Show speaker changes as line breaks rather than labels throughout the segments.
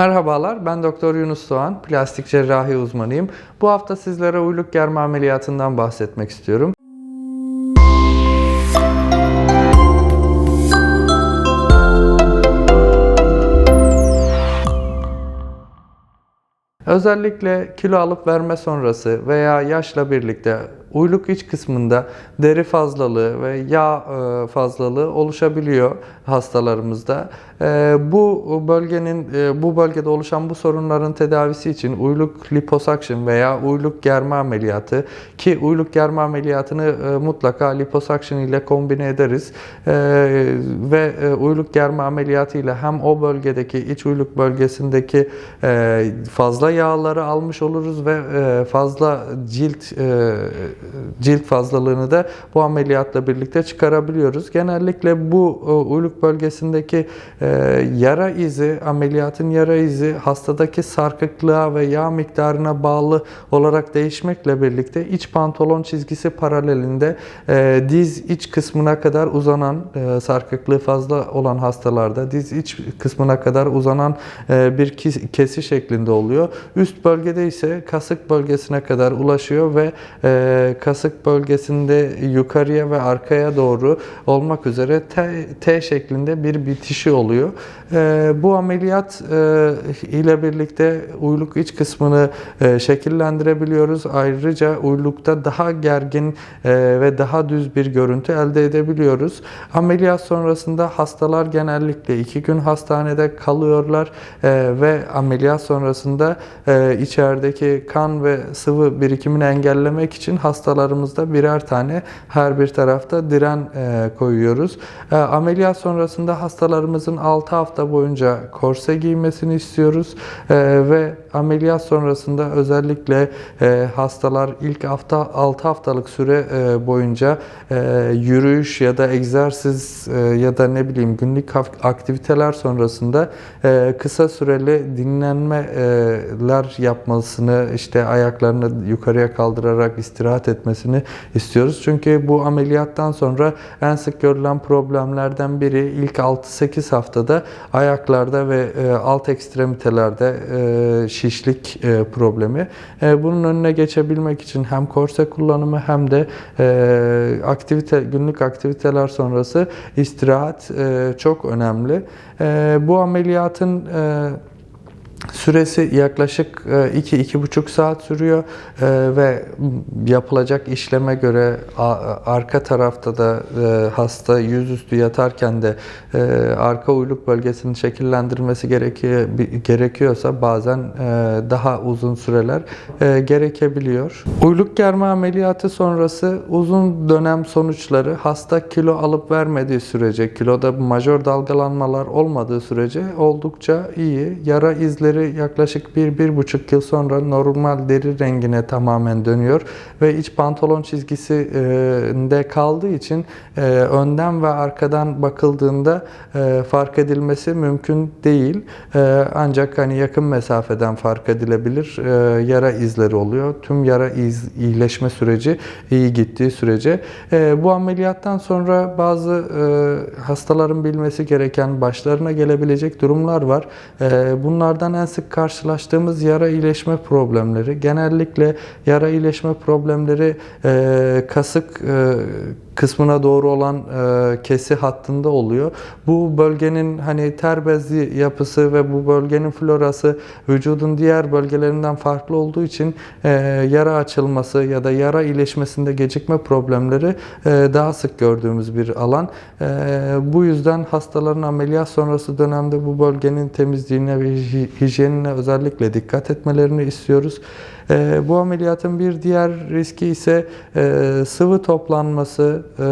Merhabalar, ben Doktor Yunus Doğan, plastik cerrahi uzmanıyım. Bu hafta sizlere uyluk germe ameliyatından bahsetmek istiyorum. Özellikle kilo alıp verme sonrası veya yaşla birlikte uyluk iç kısmında deri fazlalığı ve yağ e, fazlalığı oluşabiliyor hastalarımızda. E, Bu bölgenin e, bu bölgede oluşan bu sorunların tedavisi için uyluk liposuction veya uyluk germe ameliyatı ki uyluk germe ameliyatını mutlaka liposuction ile kombine ederiz ve uyluk germe ameliyatı ile hem o bölgedeki iç uyluk bölgesindeki fazla yağları almış oluruz ve fazla cilt cilt fazlalığını da bu ameliyatla birlikte çıkarabiliyoruz. Genellikle bu e, uyluk bölgesindeki e, yara izi, ameliyatın yara izi hastadaki sarkıklığa ve yağ miktarına bağlı olarak değişmekle birlikte iç pantolon çizgisi paralelinde e, diz iç kısmına kadar uzanan sarkıklığı fazla olan hastalarda diz iç kısmına kadar uzanan bir kes- kesi şeklinde oluyor. Üst bölgede ise kasık bölgesine kadar ulaşıyor ve kasık bölgesinde yukarıya ve arkaya doğru olmak üzere T, T şeklinde bir bitişi oluyor. E, bu ameliyat e, ile birlikte uyluk iç kısmını e, şekillendirebiliyoruz. Ayrıca uylukta daha gergin ve daha düz bir görüntü elde edebiliyoruz. Ameliyat sonrasında hastalar genellikle iki gün hastanede kalıyorlar ve ameliyat sonrasında içerideki kan ve sıvı birikimini engellemek için hastalarımızda birer tane her bir tarafta diren e, koyuyoruz. E, ameliyat sonrasında hastalarımızın 6 hafta boyunca korse giymesini istiyoruz E, ve ameliyat sonrasında özellikle hastalar ilk hafta 6 haftalık süre boyunca e, yürüyüş ya da egzersiz ya da ne bileyim günlük aktiviteler sonrasında kısa süreli dinlenmeler yapmasını işte ayaklarını yukarıya kaldırarak istirahat etmesini istiyoruz. Çünkü bu ameliyattan sonra en sık görülen problemlerden biri ilk 6-8 haftada ayaklarda ve e, alt ekstremitelerde e, şişlik e, problemi. Bunun önüne geçebilmek için hem korse kullanımı hem de aktivite günlük aktiviteler sonrası istirahat çok önemli. Bu ameliyatın Süresi yaklaşık 2-2,5 saat sürüyor E, ve yapılacak işleme göre arka tarafta da e, hasta yüzüstü yatarken de e, arka uyluk bölgesinin şekillendirilmesi gerekiyor gerekiyorsa bazen e, daha uzun süreler e, gerekebiliyor. Uyluk germe ameliyatı sonrası uzun dönem sonuçları hasta kilo alıp vermediği sürece, kiloda majör dalgalanmalar olmadığı sürece oldukça iyi. Yara izleri yaklaşık 1-1,5 yıl sonra normal deri rengine tamamen dönüyor ve iç pantolon çizgisinde kaldığı için önden ve arkadan bakıldığında fark edilmesi mümkün değil. Ancak hani yakın mesafeden fark edilebilir yara izleri oluyor. Tüm yara iz iyileşme süreci iyi gittiği sürece. Bu ameliyattan sonra bazı hastaların bilmesi gereken başlarına gelebilecek durumlar var. Bunlardan en sık karşılaştığımız yara iyileşme problemleri. Genellikle yara iyileşme problemleri e, kasık e, kısmına doğru olan e, kesi hattında oluyor. Bu bölgenin hani ter bezi yapısı ve bu bölgenin florası vücudun diğer bölgelerinden farklı olduğu için e, yara açılması ya da yara iyileşmesinde gecikme problemleri e, daha sık gördüğümüz bir alan. E, bu yüzden hastaların ameliyat sonrası dönemde bu bölgenin temizliğine ve hij- hijyenine özellikle dikkat etmelerini istiyoruz. E, bu ameliyatın bir diğer riski ise e, sıvı toplanması e,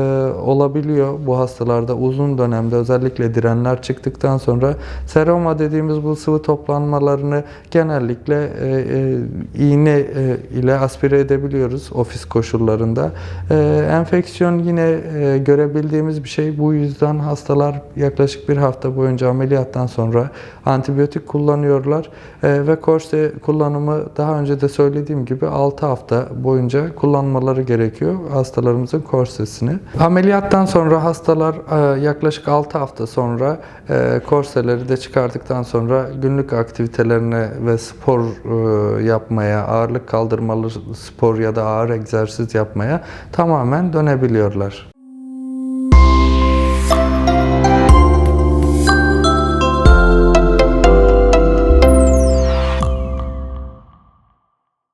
olabiliyor bu hastalarda uzun dönemde özellikle direnler çıktıktan sonra seroma dediğimiz bu sıvı toplanmalarını genellikle e, e, iğne e, ile aspire edebiliyoruz ofis koşullarında. E, enfeksiyon yine e, görebildiğimiz bir şey. Bu yüzden hastalar yaklaşık bir hafta boyunca ameliyattan sonra antibiyotik kullanıyorlar E, ve korse kullanımı daha önce de söylediğim gibi 6 hafta boyunca kullanmaları gerekiyor hastalarımızın korsesini. Korsesini. Ameliyattan sonra hastalar e, yaklaşık 6 hafta sonra e, korseleri de çıkardıktan sonra günlük aktivitelerine ve spor e, yapmaya, ağırlık kaldırmalı spor ya da ağır egzersiz yapmaya tamamen dönebiliyorlar.